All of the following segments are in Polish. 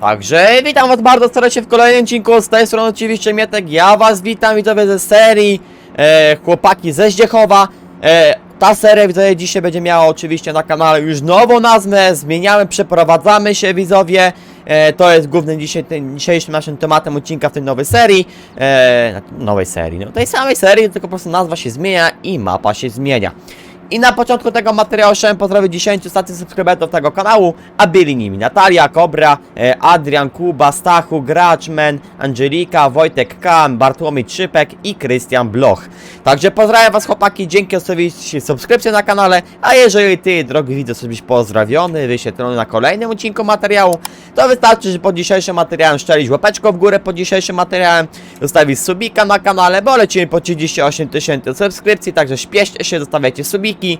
Także witam was bardzo serdecznie w kolejnym odcinku, z tej strony oczywiście Mietek, ja was witam widzowie ze serii e, Chłopaki ze Zdziechowa. E, Ta seria widzowie dzisiaj będzie miała oczywiście na kanale już nową nazwę, zmieniamy, przeprowadzamy się widzowie. E, To jest głównym dzisiaj, tym, dzisiejszym naszym tematem odcinka w tej nowej serii. E, Nowej serii, no tej samej serii, tylko po prostu nazwa się zmienia i mapa się zmienia i na początku tego materiału chciałem pozdrowić 10 stacji subskrybentów tego kanału, a byli nimi Natalia, Kobra, e, Adrian, Kuba, Stachu, Graczmen, Angelika, Wojtek Kam, Bartłomiej Trzypek i Krystian Bloch. Także pozdrawiam was chłopaki, dzięki oczywiście subskrypcji na kanale, a jeżeli ty, drogi widz, chcesz być pozdrowiony, wyświetlony na kolejnym odcinku materiału, to wystarczy, że pod dzisiejszym materiałem szczelić łapeczką w górę pod dzisiejszym materiałem, zostawić subika na kanale, bo lecimy po 38 tysięcy subskrypcji, także śpieszcie się, zostawiajcie subiki,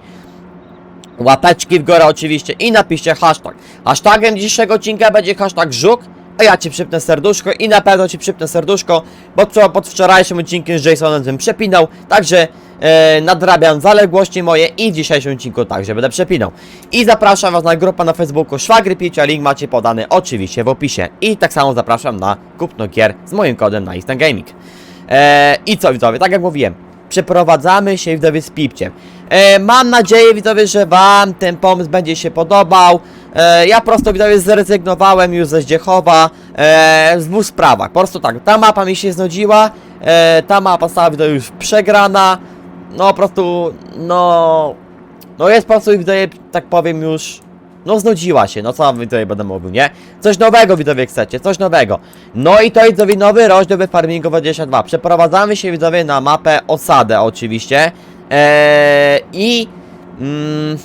łapeczki w górę oczywiście i napiszcie hashtag. Hashtagiem dzisiejszego odcinka będzie hashtag żuk, a ja ci przypnę serduszko i na pewno ci przypnę serduszko, bo co pod wczorajszym odcinkiem z Jasonem tym przepinał, także e, nadrabiam zaległości moje i w dzisiejszym odcinku także będę przepinał. I zapraszam was na grupę na Facebooku Szwagry Picia, link macie podany oczywiście w opisie. I tak samo zapraszam na kupno gier z moim kodem na Instant Gaming. E, I co widzowie, tak jak mówiłem, przeprowadzamy się widzowie z Pipciem. E, mam nadzieję widzowie, że wam ten pomysł będzie się podobał. E, ja prosto widzowie zrezygnowałem już ze Zdziechowa e, w dwóch sprawach. Po prostu tak, ta mapa mi się znudziła, e, ta mapa stała widzowie już przegrana. No po prostu, no... No jest po prostu widzowie, tak powiem już... No znudziła się, no co wam widzowie będę mówił, nie? Coś nowego widzowie chcecie, coś nowego. No i to widzowie nowy rozdział Farmingu 22. Przeprowadzamy się widzowie na mapę Osadę oczywiście. Eee, I mm,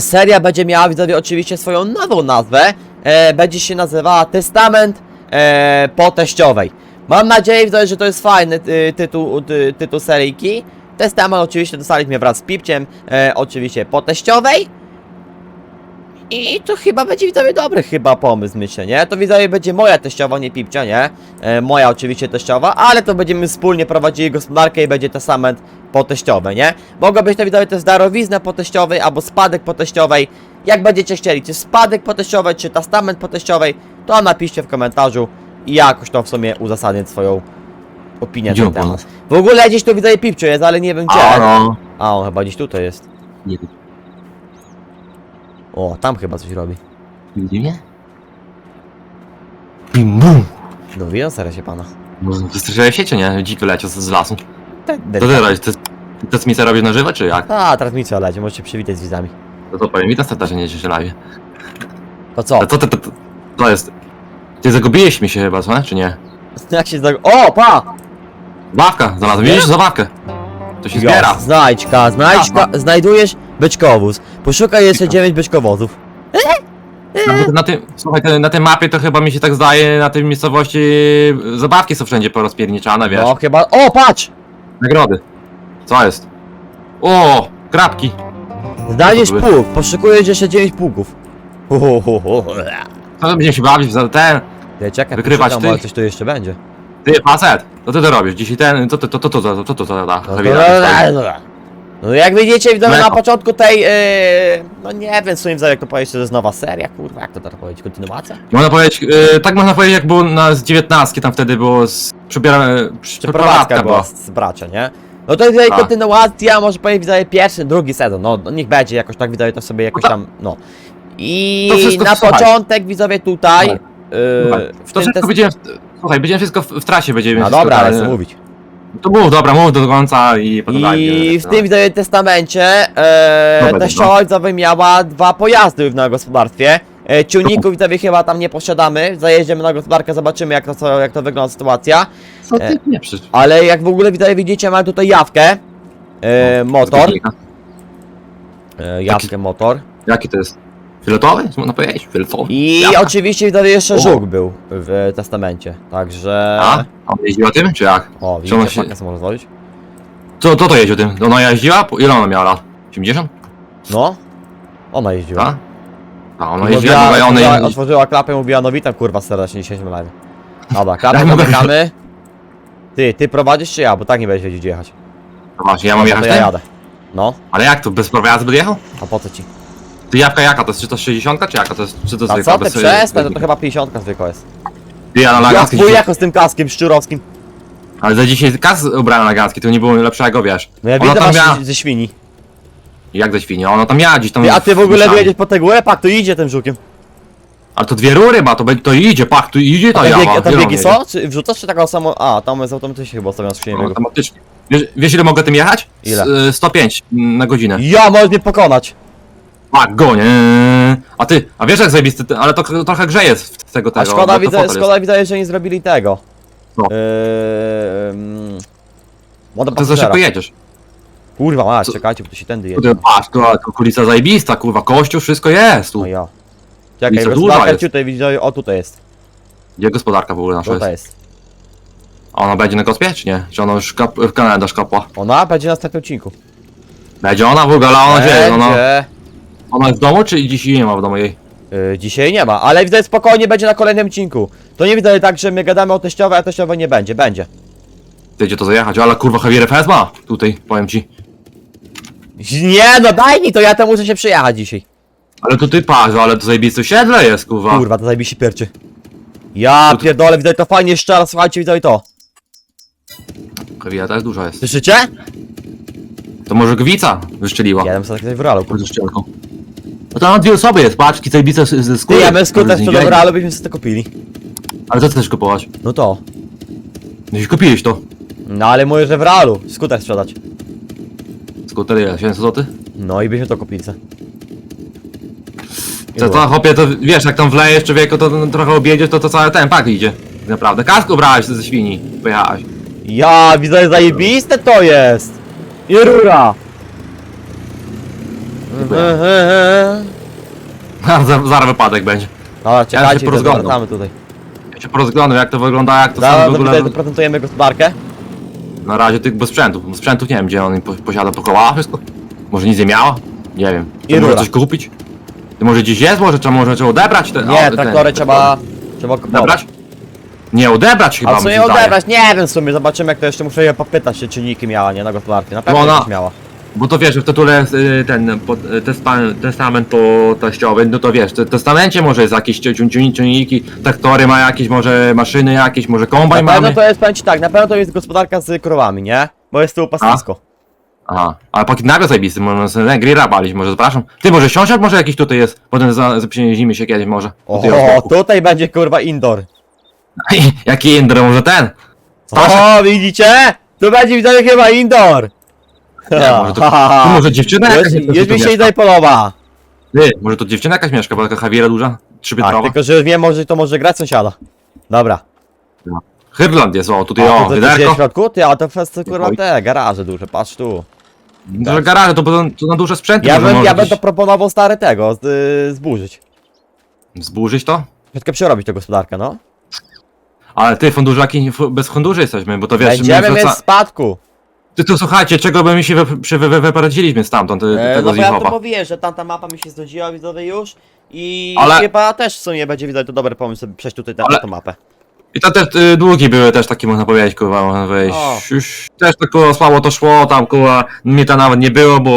seria będzie miała widzowie oczywiście swoją nową nazwę. E, będzie się nazywała Testament e, po teściowej. Mam nadzieję widzowie, że to jest fajny ty, tytuł, ty, tytuł seryjki. Testament oczywiście dostaliśmy wraz z Pipciem, e, oczywiście po teściowej. I to chyba będzie widzowie dobry chyba pomysł, myślę, nie? To widzowie będzie moja teściowa, nie Pipcia, nie? E, moja oczywiście teściowa, ale to będziemy wspólnie prowadzili gospodarkę i będzie testament po teściowej, nie? Mogą być to widzowie też darowizna po teściowej albo spadek po teściowej. Jak będziecie chcieli, czy spadek po teściowej, czy testament po teściowej, to napiszcie w komentarzu i ja jakoś to w sumie uzasadnię swoją opinię na ten temat. W ogóle gdzieś tu widzowie Pipciu jest, ale nie wiem gdzie. A. A, on chyba gdzieś tutaj jest. Nie O, tam chyba coś robi. widzi mnie? Bim bum! No widzę się pana. Wystraszyłeś się czy nie? Dzik wyleciał z, z lasu. Tak, To ty robisz? Ty, ty co robisz na żywo czy jak? A, transmisja leci, możecie przywitać z widzami. No to powiem starta, że nie się live. To co? A co ty, to, to, to jest? Ty zagubiłeś mi się chyba, co? Czy nie? Jak się zdag... O, pa! Zabawka, znalazłem. Widzisz zabawkę? To się zbiera. Znajdźka, znajdźka, znajdujesz beczkowóz. Poszukaj jeszcze 9 beczkowozów. Na, na tym, słuchaj, te- na tej mapie to chyba mi się tak zdaje, na tej miejscowości zabawki są wszędzie porozpierniczane, wiesz? No chyba... O, patrz! Nagrody. Co jest? O, krapki. Znajdziesz to by- pług, poszukujesz jeszcze 9 pługów. Hu. Co to będziemy się bawić za ten? Ja czekaj, Wykrywać poszukam, tych? może coś tu jeszcze będzie. Ty, facet, co ty to robisz? Dzisiaj ten, co ty, to, to, to, to, to, to, to, da, No, zawiera, to, no jak widzicie, widzimy na Mleko. początku tej, yy, no nie wiem w sumie jak to powiedzieć, to jest nowa seria, kurwa, jak to teraz powiedzieć, kontynuacja? Można powiedzieć, e, tak można powiedzieć jak było na z 19, tam wtedy było z przebierane, Przeprowadzka była z z bracia, nie? No to jest tutaj kontynuacja, może powiedzieć, widzowie, pierwszy, drugi sezon, no, no niech będzie jakoś tak, widzowie, to sobie jakoś No tam, no. I na początek, widzowie, tutaj, yy, w To wszystko będziemy, słuchaj, będziemy wszystko w, w trasie będziemy No dobra, ale ale- chcę mówić. To mów, dobra, mów do końca i potem I w tym widzowie testamencie e, Dobra, teściowa ojcowy miała dwa pojazdy na gospodarstwie. E, ciągników widzowie chyba tam nie posiadamy. Zajedziemy na gospodarkę, zobaczymy jak to, co- jak to wygląda sytuacja. Co ty nie przysz? Ale jak w ogóle widzowie widzicie, mamy tutaj jawkę. E, motor. E, jawkę motor. Jaki to jest? Filetowy? Można powiedzieć? Filetowy? I Jawka. oczywiście widzowie jeszcze O. żuk był w testamencie. Także. A? A on jeździła tym, czy jak? O, ona widzicie, się- się... może zrobić? Co, to to jeździł tym? Ona jeździła? Po- Ile ona miała lat? 80? No. Ona jeździła. Tak? A ona Mówiła, jeździła, no i ona otworzyła, jeździła. otworzyła klapę i mówiła, no witam kurwa serdecznie dzisiejszym live. Dobra, klapę mogę- zamykamy. Ty, ty prowadzisz czy ja? Bo tak nie będziesz wiedzieć gdzie jechać. No Właśnie, ja mam No jechać to ja tym? jadę. No, Ale jak to, bez prawa jazdy będę jechał? a po co ci? Ty jabłka jaka to jest? Czy to 60 czy jaka to jest? Czy to A zwykła? co ty przestań, to, to chyba 50 zwykła jest. Ja na Ja chuj jako z tym kaskiem szczurowskim. Ale za dzisiaj kas ubrana na ganski, to nie było lepszego, wiesz. No ja Ona widzę tam miała... ze świni. Jak ze świnie? Ona tam miała gdzieś tam... Ty, a ty w ogóle myślałem. wyjedziesz po tego łepak, to idzie tym żukiem. Ale to dwie rury ma, to, będzie- to idzie, pak, tu idzie, to A te biegi, a te biegi są? Czy wrzucasz czy taką samą... A, tam jest automatycznie chyba ustawiona skrzynię biegów. Automatycznie. Wiesz, wiesz ile mogę tym jechać? Ile? S- y, 105 na godzinę. Ja, możesz mnie pokonać. Gonię. A ty, a wiesz jak zajebisty, ty- ale to k- trochę grzeje z z tego tego. A szkoda to widzę, fotel szkoda widzę, że nie zrobili tego. Co? Eee, mm, Moda jest. Ty za pasażera. szybko jedziesz. Kurwa, Co? czekajcie, bo to się tędy jedzie. Kurde, Patrz, tu tu kulica zajebista, kurwa, kościół, wszystko jest tu. No ja. Czekaj, duża gospodarka jest. tutaj widzę, o tutaj jest. Gdzie gospodarka w ogóle nasza Tutaj jest? jest. A ona będzie na gospie, czy nie? Czy ona już kap, w kalendarz kapła? Ona będzie na następnym odcinku. Będzie ona w ogóle, ale ona gdzie jest? Ona, Będzie. Ona jest w domu, czy dzisiaj nie ma w domu jej? Yy, dzisiaj nie ma, ale widzę spokojnie będzie na kolejnym odcinku. To nie widzę tak, że my gadamy o teściowe, a teściowe nie będzie. Będzie. Ty gdzie to zajechać? Ale kurwa, Javier FS ma tutaj, powiem ci. Nie no, daj mi to, ja tam muszę się przyjechać dzisiaj. Ale to ty patrz, ale to zajebiste osiedle jest, kurwa. Kurwa, to zajebiście pierczy. Ja pierdolę, widzę to fajnie szczera, słuchajcie, widzę to. Javier też duża jest. Słyszycie? To może gwica wyszczeliła. Jadam sobie tak w realu. Ze szczelką. No to na dwie osoby jest, patrz, i zajebiste z- ze Ty, skóry. ja bym skutek Może z sprzedał w niedzieli. realu, byśmy sobie to kupili. Ale co ty chcesz kupować? No to. No i kupiłeś to. No ale mówię, że w realu, skuter sprzedać. Skuter ile? 700 zł? No i byśmy to kupili. co? I To, to chłopie, to wiesz, jak tam wlejesz człowieku, to to trochę objedziesz, to to cały ten pak idzie. Tak Naprawdę. Kask ubrałeś ze świni, pojechałeś. Ja, widzę, zajebiste to jest! I rura! Ha, za- Zaraz wypadek będzie. Dobra, czekajcie, porozglądam. wracamy tutaj. Ja się porozglądam jak to wygląda, jak to Dobra, w no ogóle... tutaj prezentujemy gospodarkę. Na razie tylko bez sprzętu. Bo Sprzętów nie wiem, gdzie on po, posiada po kołach wszystko. Może nic nie miała? Nie wiem. I To może rura. coś kupić? To może gdzieś jest, może trzeba, może trzeba odebrać te... Nie, traktory ten- trzeba... Trzeba kupować. Odebrać? Nie, odebrać chyba A co mi się nie zdaje. odebrać? Nie wiem w sumie, zobaczymy jak to jeszcze muszę je popytać, czy czynniki miała, nie, na gospodarkę. Na pewno Ona- jakieś miała. Bo to wiesz, w tytule y, ten y, testa- testament to teściowy, no to wiesz, w testamencie może jest jakieś ciu- ciu- ciągniki, traktory ma jakieś, może maszyny jakieś, może kombajn Na pewno mamy. to jest, powiem ci tak, na pewno to jest gospodarka z krowami, nie? Bo jest tu pastwisko. Aha, ale pakiet nagle zajebisty, może sobie grilla balić, może zapraszam. Ty, może siąsiad może jakiś tutaj jest, potem za, zaprzyjaźnimy się kiedyś może. Tutaj O, tutaj będzie kurwa indoor. Jaki Indra, może ten? Staszek? O, widzicie? Tu będzie widać chyba indoor. Nie, może to, to może dziewczyna jakaś Już, już mi się mieszka. tutaj podoba. Ty, może to dziewczyna jakaś mieszka, bo taka Javiera duża, Tak, tylko że wiem, może to może grać sąsiada. Dobra. Hirland jest, o, tutaj A, o, to, to, to w środku? Ty, a to fest, kurwa te, garaże duże, patrz tu. Duże garaże, to, to, to na duże sprzęty Ja może bym, ja bym gdzieś to proponował stare tego, z, y, zburzyć. Zburzyć to? Tylko przerobić tę gospodarkę, no. Ale ty, fundusze, jaki, f- bez funduszy jesteśmy, bo to wiesz, Będziemy my mieć wraca... spadku. Ty to słuchajcie, czego by mi się wy, przy, wy, wy, wyprowadziliśmy stamtąd, ty, E, tego no bo ja to Ichowa. mówiłem, że tamta mapa mi się znudziła widzowie już. I Ale- chyba też w sumie będzie widać to dobry pomysł, żeby przejść tutaj na Ale- tę mapę. I to te y, długi były też takie, można powiedzieć, kurwa, można powiedzieć. O. Już też tak kurwa, słabo to szło, tam kurwa, mnie to nawet nie było, bo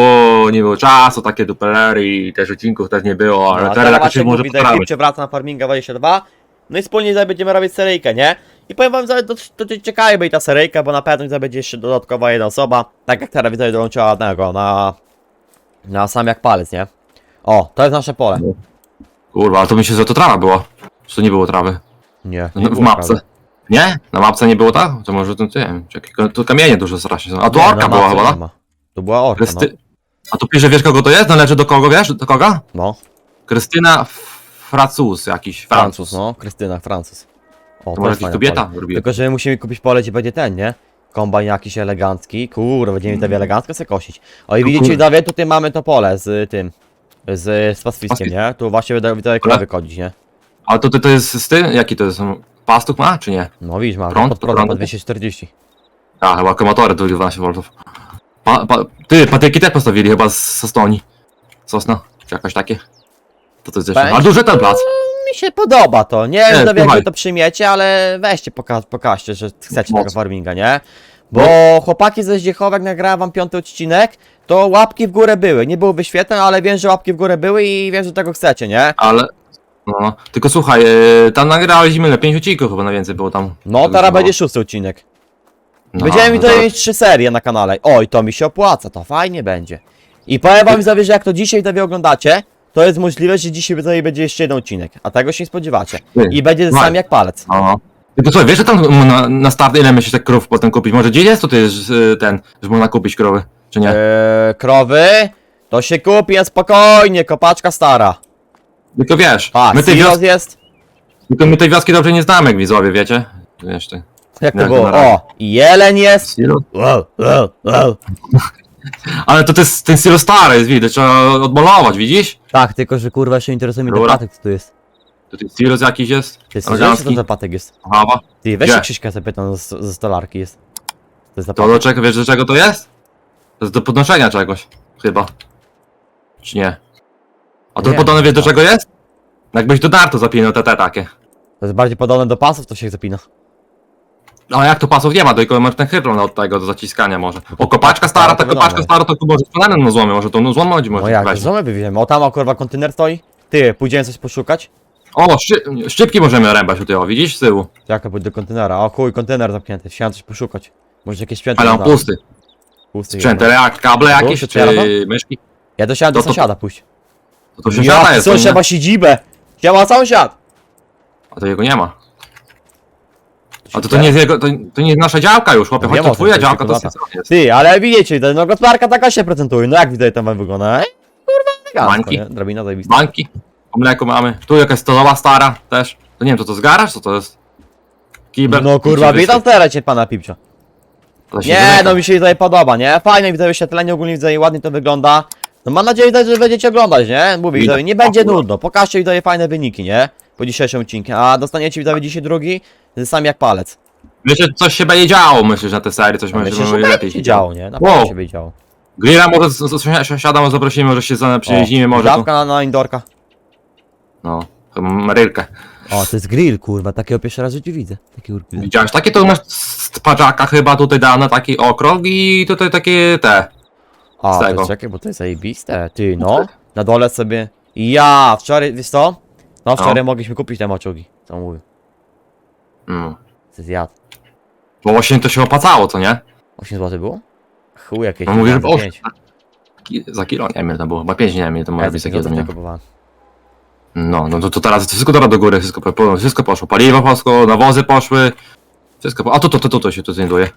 nie było czasu, takie dupelery i też odcinków też nie było, ale No, teraz jakoś się może. Lipcie wraca na Farminga 22. No i wspólnie tutaj będziemy robić seryjkę, nie? I powiem wam, że będzie ta seryjka, bo na pewno będzie jeszcze dodatkowa jedna osoba. Tak jak teraz widzę, dołączyła jednego na... Na sam jak palec, nie? O, to jest nasze pole. Kurwa, ale to myślę, że to trawa była. Czy to nie było trawy? Nie, No, nie w było mapce. prawa. Nie? Na mapce nie było tak? To może to nie wiem, czekaj, to kamienie duże strasznie są. A tu Nie, orka na była mapce chyba, nie tak? ma. To była orka, no. Krysty... A tu pisze, wiesz kogo to jest? Należy do kogo, wiesz? Do kogo? No, Krystyna Fracus jakiś, Francuz, Francuz. no. Krystyna, Francuz. O, To może jakaś fajne kobieta pole. robiła. Tylko, że my musimy kupić pole, gdzie będzie ten, nie? Kombajn jakiś elegancki. Kurwa, będziemy Mm. sobie elegancko sobie kosić. O i No widzicie, kur- widzowie, tutaj mamy to pole z tym. Z, z pastwiskiem, Pastwis- nie? Tu właśnie wydaje widzowie Ale- krowy kodzić, nie? Ale to, to, to jest z tym? Jaki to jest? Pastuk ma, czy nie? No widzisz, ma Prąd? pod po Prąd? 240. A, chyba akumulatory tu 12 V. Pa, pa, ty, patyki też postawili chyba z, Estonii. Sosna, czy jakoś takie. To to jest jeszcze. Będzie- Ale duży ten plac. Mi się podoba to. Nie wiem, Nie, widzowie, jak wy to przyjmiecie, ale weźcie, poka pokażcie, że chcecie tego farminga, nie? Bo chłopaki ze Zdziechowa, jak nagrałem wam piąty odcinek, to łapki w górę były. Nie były wyświetleń, ale wiem, że łapki w górę były i wiem, że tego chcecie, nie? Ale... No, tylko słuchaj, e, tam nagraliśmy ile? Pięć odcinków chyba na więcej było tam. No, teraz będzie szósty odcinek. No, Będziemy no mi tutaj to- mieć trzy serie na kanale. Oj, to mi się opłaca, to fajnie będzie. I powiem wam widzowie, że jak to dzisiaj widzowie oglądacie, to jest możliwe, że dzisiaj widzowie będzie jeszcze jeden odcinek. A tego się nie spodziewacie. I będzie słuchaj. sam jak palec. No. Tylko słuchaj, wiesz, że tam na, na start ile myślisz tak krów potem kupić? Może gdzie jest tutaj ten, że można kupić krowy, czy nie? Eee, krowy, to się kupi spokojnie, kopaczka stara. Tylko wiesz, A, my tej, wioski, jest. tylko my tej wioski dobrze nie znamy jak widzowie, wiecie? Wiesz ty. Jak to było? O, jeleń jest. Wow, wow, wow. Ale to, to jest ten silo stary jest widać, trzeba odmalować, widzisz? Tak, tylko że kurwa się interesuje mnie ten Dobra. patek, co tu jest. To ten silos jakiś jest, Ty słyszałeś, co to elegancki, za patek jest? hawa. Ty, weź Gdzie? się Krzyśka zapytam ze, ze stolarki jest. To jest za To patek. do czego, wiesz do czego to jest? To jest do podnoszenia czegoś, chyba. Czy nie? A to Nie. podane wiesz do czego jest? Jakbyś do dartu zapinał te, te takie. To jest bardziej podobne do pasów, to się zapina. A jak to pasów nie ma, tylko masz ten hyfron od tego do zaciskania może. O kopaczka stara, ta to wiadomo. kopaczka stara to tu może spadanem na złomie, może to no złom chodzi No może jak, weź. O tam, o kurwa, kontener stoi. Ty, pójdziemy coś poszukać? O, szczy, szczypki możemy rębać tutaj, o widzisz z tyłu. Jaka pójdę do kontenera? O chuj, kontener zamknięty. Chciałem coś poszukać. Może jakieś sprzęty Ale on pusty. Pusty Sprzęty, jebany. jak kable jakieś, czy myszki. Ja dosiadam do To- to- sąsiada pójść. To, to się Ja, siada jest, to sąsiad nie, ma siedzibę. Siema sąsiad. a to jego nie ma. A to, to nie jest jego, to, to nie jest nasza działka już, chłopie, No choć wiem to o tym, twoja jest działka, to jest, jest. Ty, ale widzicie, no gospodarka taka się prezentuje. No jak widać tam wam wygląda, ej? Kurwa, elegancko, Bańki. nie? Drabina zajebista. Banki, po mleku mamy. Tu jakaś stodoła stara też. To nie wiem, to to zgaraż, co to jest? Kibel? No kurwa, witam teraz cię pana. To się Nie, zamyka. no mi się tutaj podoba, nie? Fajne widzę wyświetlenie, ogólnie widzę i ładnie to wygląda. No mam nadzieję, że będziecie oglądać, nie? Widać. widzowie, nie będzie nudno. Pokażcie widzowie fajne wyniki, nie? Po dzisiejszym odcinku. A dostaniecie widzowie dzisiaj drugi, sam jak palec. Myślę, że coś się będzie działo, myślę, że na tej serii coś Myślę, że lepiej będzie się działo, nie? Naprawdę Wow. się będzie działo. Grilla może z, z, zaprosimy, może się przyjeździmy, może Dawka na, na indorka. No, chyba Marylkę. O, to jest grill, kurwa, takiego pierwszy raz w życiu widzę. Taki. Widziałeś? Takie to masz z paczaka chyba tutaj dane, taki okrąg i tutaj takie te. A, z to tego. jest, czekaj, bo to jest zajebiste. Ty, no. Na dole sobie. Ja, wczoraj, wiesz co? No, wczoraj mogliśmy kupić te moczugi, co mówię. Mm. To zjadł. Bo właśnie to się opłacało, co nie? 8 zł było? Chuj jakieś. No mówię, że za osiem. pięć. Ki- Za kilo, nie wiem ile to było, chyba 5 nie wiem ile to może Ja być za takie do pieniądze mnie. kupowałem. No, no to, to teraz to wszystko teraz do góry, wszystko, po- wszystko poszło. Paliwo poszło, nawozy poszły. Wszystko po... A tu, to, to, to, to się tu znajduje.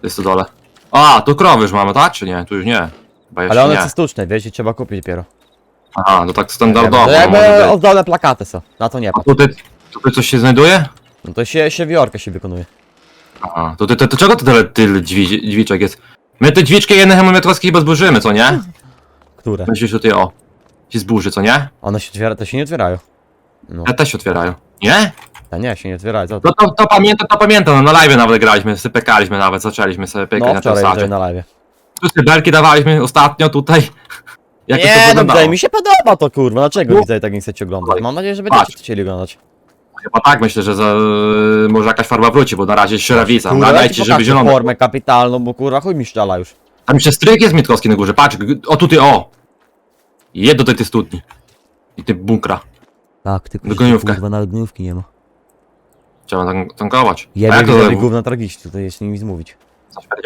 To jest to dole. A, tu krowy już mamy, tak? Czy nie? Tu już nie. Chyba jeszcze Ale one nie. są sztuczne, wiesz, i trzeba kupić dopiero. Aha, no tak standardowo. To może jakby być. ozdolne plakaty są, na to nie A tutaj, tutaj coś się znajduje? No to się, się wiorkę się wykonuje. Aha, to, to, to, to czego to tyle, tyle dźwi, dźwiczek jest? My te dźwiczki jedne hemometrowskie chyba zburzymy, co nie? Które? Myślisz tutaj, o. Się zburzy, co nie? One się otwiera, to się nie otwierają. No, Te też się otwierają. Nie? a nie, się nie otwierają, co to? No to, to pamiętam, to pamiętam, no na live nawet graliśmy, sypekaliśmy nawet, zaczęliśmy sobie pykać No, na wczoraj tym widziałem sacie. na live. Tu syberki dawaliśmy ostatnio tutaj. Jak to Nie, no wyglądało? mi się podoba to kurwa, dlaczego No. widzę tak nie chcecie oglądać? Mam nadzieję, że będziecie patrz. chcieli oglądać. Chyba tak myślę, że za, może jakaś farba wróci, bo na razie jest śrawica. Kurwa, ja ci żeby pokażę formę kapitalną, bo kurwa chuj mi szczela już. Tam jeszcze stryk jest Mitkowski na górze, patrz, g- o tutaj, o! Jedź do tej, tej studni. I ty bunkra. Tak, tylko że Goniówkę. kurwa nawet gniówki nie ma. Trzeba tank- tankować. A Jebie jak to było? gówna tragicznie, tutaj jest nic mówić.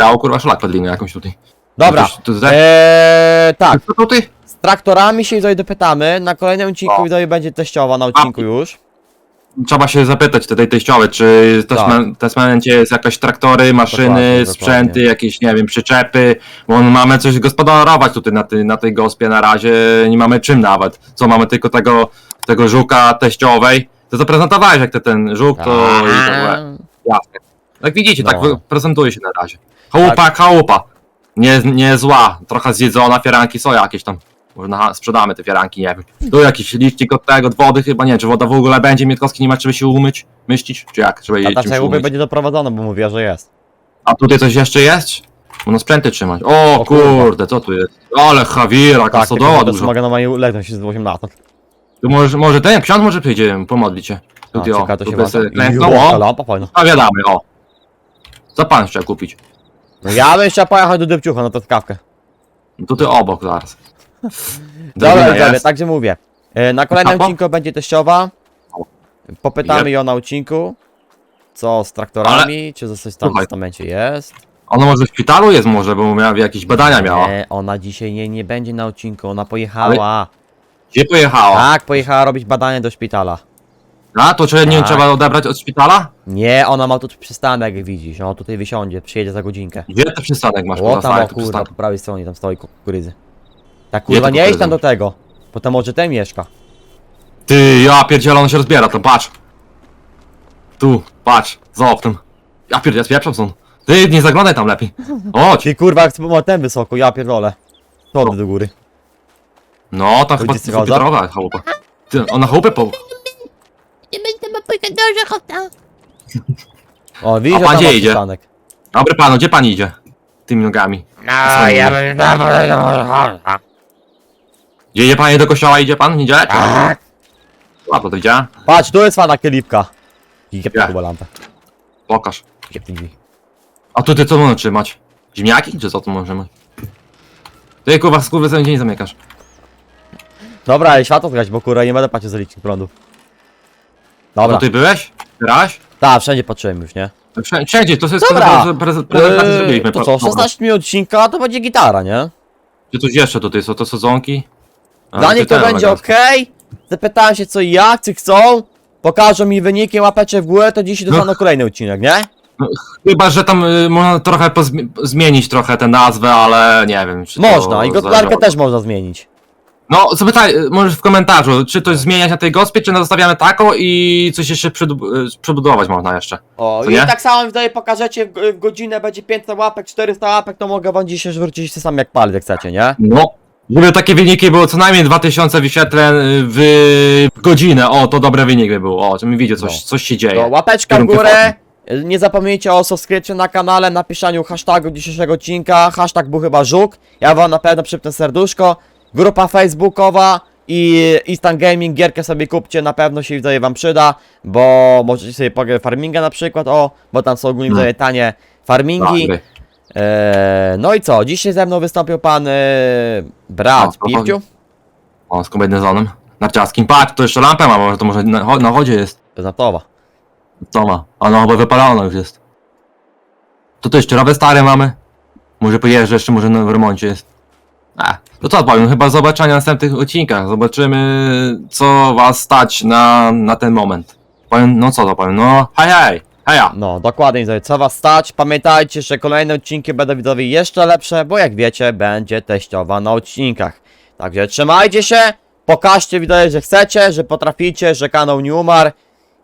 Działo kurwa szlak pod linią jakąś tutaj. Dobra, To, to, to, eee, tak, to tutaj? z traktorami się tutaj dopytamy, na kolejnym odcinku O. widzowie będzie teściowa na odcinku już. Trzeba się zapytać tej teściowej, czy Tak. na testamencie jest jakieś traktory, maszyny, Dokładnie, sprzęty, dokładnie. jakieś, nie wiem, przyczepy, bo mamy coś gospodarować tutaj na, tej na tej gospie na razie, nie mamy czym nawet. Co, mamy tylko tego, tego żuka teściowej. To zaprezentowałeś jak to ten żuk, to i to Eee, jasne. Jak widzicie, tak No. Tak. wy- prezentuje się na razie. Chałupa, jak chałupa. Nie, nie zła, trochę zjedzona, fiaranki są jakieś tam. Może na, sprzedamy te fiaranki, nie wiem. Tu jakiś licznik od tego, od wody chyba, nie, czy woda w ogóle będzie, Mietkowski nie ma czym się umyć, myślić, czy jak, trzeba A jej ta czymś umyć. będzie doprowadzona, bo mówiła, że jest. A tutaj coś jeszcze jest? Można sprzęty trzymać. O, O kurwa. kurde, co tu jest? Ale Javiera, Tak, kasodoła tylko dużo. mogę normalnie ulegnąć się z 8 lat. Tu może, może ten ksiądz może przyjdzie pomodlić się. A, Tutaj o, czeka, to się tutaj sobie włącza. o, lampa fajna. zawiadamy, o. Co pan chciał kupić? No ja bym chciał pojechać do Dybciucha na truskawkę. No to ty obok zaraz. Dobra, Drabina widzowie, jest. także mówię. E, Na kolejnym odcinku będzie teściowa. Popytamy ją na odcinku. Co z traktorami, czy za coś tam w Słuchaj. testamencie jest. Ona może w szpitalu jest może, bo miała jakieś badania miała. Nie, ona dzisiaj nie, nie będzie na odcinku, ona pojechała. Gdzie pojechała? Tak, pojechała robić badania do szpitala. A, to czy nie Tak. trzeba odebrać od szpitala? Nie, ona ma tu przystanek, jak widzisz. Ona tutaj wysiądzie, przyjedzie za godzinkę. Gdzie ty przystanek masz? O Poza tam, o tu kurwa, przystanek. po prawej stronie tam stoi kukurydzy. Tak kurwa, nie idź tam do tego. Bo tam może ten mieszka. Ty, ja pierdzielę, on się rozbiera, to patrz. Tu, patrz, za oknem. Ja pierdzielę, spieprzam stąd. Ty, nie zaglądaj tam lepiej. Chodź. Ty kurwa, jak ma ten wysoko, ja pierdolę. Schody do góry. No, tam chyba Gdzie schodza? szpitalowa chałupa. Ty, ona chałupę po... Nie będę ma pojechać do Orzechota. O, widzisz, A że pan tam gdzie ma idzie? przystanek. Dobry panu, gdzie pan idzie? Tymi nogami. No, ja bym na Orzechota. Gdzie idzie pan do kościoła, idzie pan? Idzie? Tak. A, to widziałem? Patrz, tu jest fana kielipka. Jeb Ja. chyba lampę. Pokaż. Jeb drzwi. A tu ty co można trzymać? Ziemniaki? Czy co tu możemy? Ty kurwa, skurwy dzień zamykasz. Dobra, ale światło zgać, bo kurwa nie będę patrzył za licznik prądu. Dobra, No ty byłeś? Graś? tak, wszędzie patrzyłem już, nie? Wszędzie, wszędzie, to jest Dobra. prezent- prezent- prezentację Eee, zrobiliśmy. to co, 16 minut odcinka, to będzie gitara, nie? Czy coś jeszcze tutaj są, to sezonki? A, Dla ty nich to ten będzie elegancki. ok. Zapytałem się co i jak, czy chcą. Pokażą mi wyniki, łapeczę w górę, to dzisiaj dostaną kolejny odcinek, nie? Chyba, że tam y, można trochę pozmi- zmienić trochę tę nazwę, ale nie wiem. Czy Można, to i gospodarkę zależy- też można zmienić. No, zapytaj, y, możesz w komentarzu, czy coś zmieniać na tej gospie, czy zostawiamy taką i coś jeszcze y, przebudować można jeszcze. O, Co i nie? tak samo tutaj pokażecie w, w godzinę, będzie 500 łapek, 400 łapek, to mogę wam dzisiaj zwrócić się sam jak palec, jak chcecie, nie? No. Żeby takie wyniki było co najmniej 2000 wyświetleń y, w, godzinę, o, to dobre wynik by było, o, żebym widział, coś, No. coś się dzieje. To łapeczka w górę. Nie zapomnijcie o subskrypcji na kanale, napisaniu hashtagu dzisiejszego odcinka. Hashtag był chyba żuk. Ja wam na pewno przypnę serduszko. Grupa facebookowa i Instant Gaming, gierkę sobie kupcie, na pewno się widzowie wam przyda, bo możecie sobie pograć farminga na przykład, o, bo tam są ogólnie No. widzowie tanie farmingi. Dobry. Eee, no i co, dzisiaj ze mną wystąpił pan e, brat No, Piwciu. O, z kombinezonem. Narciarskim. Patrz, to jeszcze lampę ma, może to może na, cho- na chodzie jest. Znatowa. Co ma? A no chyba wypalona już jest. To to jeszcze rowe stare mamy. Może pojeżdżę jeszcze, może na w remoncie jest. A, to co powiem, chyba zobaczenia w następnych odcinkach. Zobaczymy, co was stać na, na ten moment. Powiem, no co to powiem, no hej hej, heja. No, dokładnie, widzowie, co was stać? Pamiętajcie, że kolejne odcinki będą widzowie jeszcze lepsze, bo jak wiecie, będzie teściowa na odcinkach. Także trzymajcie się, pokażcie widzowie, że chcecie, że potraficie, że kanał nie umarł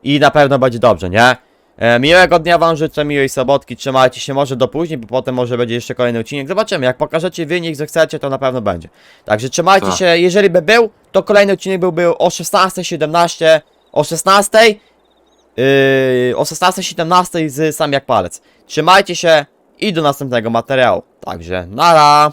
i na pewno będzie dobrze, nie? E, miłego dnia wam życzę, miłej sobotki, trzymajcie się może do później, bo potem może będzie jeszcze kolejny odcinek. Zobaczymy, jak pokażecie wynik, że chcecie, to na pewno będzie. Także trzymajcie Tak. się, jeżeli by był, to kolejny odcinek byłby o 16.17, o 16.00 Yy, o 16.17 z Sam jak Palec. Trzymajcie się i do następnego materiału. Także, nara!